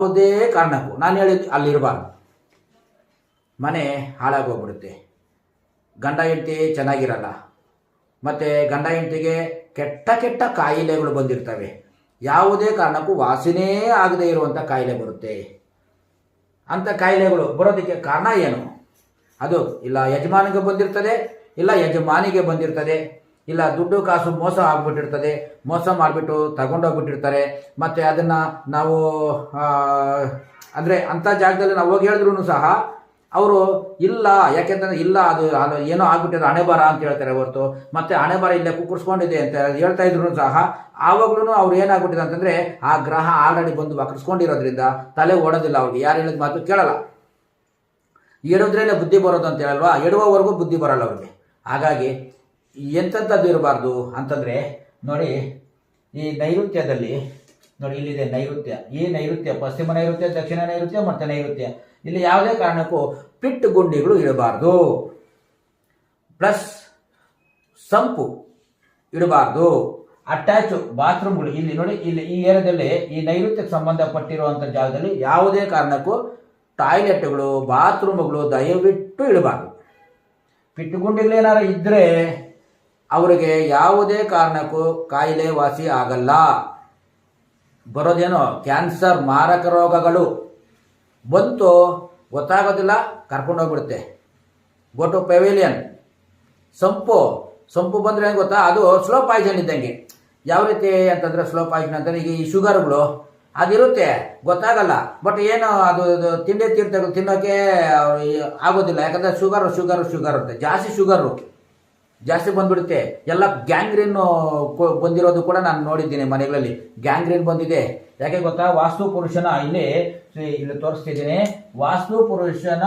ಯಾವುದೇ ಕಾರಣಕ್ಕೂ, ನಾನು ಹೇಳಿದ್ದು ಅಲ್ಲಿರಬಾರ್ದು. ಮನೆ ಹಾಳಾಗೋಗ್ಬಿಡುತ್ತೆ ಗಂಡ ಹೆಂಡತಿ ಚೆನ್ನಾಗಿರಲ್ಲ. ಮತ್ತು ಗಂಡ ಹೆಂಡತಿಗೆ ಕೆಟ್ಟ ಕೆಟ್ಟ ಕಾಯಿಲೆಗಳು ಬಂದಿರ್ತವೆ. ಯಾವುದೇ ಕಾರಣಕ್ಕೂ ವಾಸನೆ ಆಗದೇ ಇರುವಂಥ ಕಾಯಿಲೆ ಬರುತ್ತೆ. ಅಂಥ ಕಾಯಿಲೆಗಳು ಬರೋದಕ್ಕೆ ಕಾರಣ ಏನು? ಅದು ಇಲ್ಲ ಯಜಮಾನಿಗೆ ಬಂದಿರ್ತದೆ, ಇಲ್ಲ ಯಜಮಾನಿಗೆ ಬಂದಿರ್ತದೆ. ಇಲ್ಲ ದುಡ್ಡು ಕಾಸು ಮೋಸ ಆಗ್ಬಿಟ್ಟಿರ್ತದೆ, ಮೋಸ ಮಾಡಿಬಿಟ್ಟು ತಗೊಂಡೋಗ್ಬಿಟ್ಟಿರ್ತಾರೆ. ಮತ್ತು ಅದನ್ನು ನಾವು ಅಂದರೆ ಅಂಥ ಜಾಗದಲ್ಲಿ ನಾವು ಹೋಗಿ ಹೇಳಿದ್ರು ಸಹ ಅವರು ಇಲ್ಲ, ಯಾಕೆಂತಂದ್ರೆ ಇಲ್ಲ, ಅದು ಅದು ಏನೋ ಆಗ್ಬಿಟ್ಟಿದೆ, ಹಣೆ ಬರ ಅಂತ ಹೇಳ್ತಾರೆ ಹೊರತು. ಮತ್ತೆ ಹಣೆ ಬರ ಇಲ್ಲೇ ಕುಕ್ಕರ್ಸ್ಕೊಂಡಿದೆ ಅಂತ ಹೇಳ್ತಾ ಇದ್ರು ಸಹ ಆವಾಗ್ಲೂ ಅವ್ರು ಏನಾಗ್ಬಿಟ್ಟಿದೆ ಅಂತಂದ್ರೆ ಆ ಗ್ರಹ ಆಲ್ರೆಡಿ ಬಂದು ವಕ್ರಿಸ್ಕೊಂಡಿರೋದ್ರಿಂದ ತಲೆ ಓಡೋದಿಲ್ಲ ಅವ್ರಿಗೆ. ಯಾರು ಹೇಳಿದ ಮಾತು ಕೇಳಲ್ಲ. ಹೇಳಿದ್ರೇನೆ ಬುದ್ಧಿ ಬರೋದು ಅಂತ ಹೇಳಲ್ವಾ? ಎಡುವವರೆಗೂ ಬುದ್ಧಿ ಬರಲ್ಲ ಅವ್ರಿಗೆ. ಹಾಗಾಗಿ ಎಂಥದ್ದು ಇರಬಾರ್ದು ಅಂತಂದರೆ, ನೋಡಿ, ಈ ನೈಋತ್ಯದಲ್ಲಿ, ನೋಡಿ, ಇಲ್ಲಿದೆ ನೈಋತ್ಯ. ಈ ನೈಋತ್ಯ, ಪಶ್ಚಿಮ ನೈಋತ್ಯ, ದಕ್ಷಿಣ ನೈಋತ್ಯ ಮತ್ತು ನೈಋತ್ಯ. ಇಲ್ಲಿ ಯಾವುದೇ ಕಾರಣಕ್ಕೂ ಪಿಟ್ಟು ಗುಂಡಿಗಳು ಇಡಬಾರ್ದು ಪ್ಲಸ್ ಸಂಪು ಇಡಬಾರ್ದು ಅಟ್ಯಾಚು ಬಾತ್ರೂಮ್ಗಳು, ಇಲ್ಲಿ ನೋಡಿ, ಇಲ್ಲಿ ಈ ಏರಿಯಾದಲ್ಲಿ, ಈ ನೈಋತ್ಯಕ್ಕೆ ಸಂಬಂಧಪಟ್ಟಿರುವಂಥ ಜಾಗದಲ್ಲಿ ಯಾವುದೇ ಕಾರಣಕ್ಕೂ ಟಾಯ್ಲೆಟ್ಗಳು, ಬಾತ್ರೂಮ್ಗಳು ದಯವಿಟ್ಟು ಇಡಬಾರ್ದು ಪಿಟ್ಟುಗುಂಡಿಗಳು ಏನಾರು ಇದ್ದರೆ ಅವರಿಗೆ ಯಾವುದೇ ಕಾರಣಕ್ಕೂ ಕಾಯಿಲೆ ವಾಸಿ ಆಗಲ್ಲ. ಬರೋದೇನೋ ಕ್ಯಾನ್ಸರ್, ಮಾರಕ ರೋಗಗಳು ಬಂತು ಗೊತ್ತಾಗೋದಿಲ್ಲ ಕರ್ಕೊಂಡೋಗ್ಬಿಡುತ್ತೆ ಗೋ ಟು ಪೆವಿಲಿಯನ್ ಸಂಪು ಸಂಪು ಬಂದರೆ ಏನು ಗೊತ್ತಾ? ಅದು ಸ್ಲೋ ಪಾಯ್ಸನ್ ಇದ್ದಂಗೆ. ಯಾವ ರೀತಿ ಅಂತಂದರೆ ಸ್ಲೋ ಪಾಯ್ಸನ್ ಅಂತಂದರೆ ಈಗ ಈ ಶುಗರ್ಗಳು ಅದಿರುತ್ತೆ, ಗೊತ್ತಾಗಲ್ಲ. ಬಟ್ ಏನು ಅದು ತಿಂಡಿ ತೀರ್ಥಗಳು ತಿನ್ನೋಕ್ಕೆ ಆಗೋದಿಲ್ಲ. ಯಾಕಂದರೆ ಶುಗರು ಶುಗರು ಶುಗರ್ ಅಂತ. ಜಾಸ್ತಿ ಶುಗರು ಜಾಸ್ತಿ ಬಂದ್ಬಿಡುತ್ತೆ. ಎಲ್ಲ ಗ್ಯಾಂಗ್ರೀನ್ ಬಂದಿರೋದು ಕೂಡ ನಾನು ನೋಡಿದ್ದೀನಿ ಮನೆಗಳಲ್ಲಿ. ಗ್ಯಾಂಗ್ರೀನ್ ಬಂದಿದೆ. ಯಾಕೆ ಗೊತ್ತಾ? ವಾಸ್ತು ಪುರುಷನ ಇಲ್ಲಿ ಇಲ್ಲಿ ತೋರಿಸ್ತಿದ್ದೀನಿ. ವಾಸ್ತು ಪುರುಷನ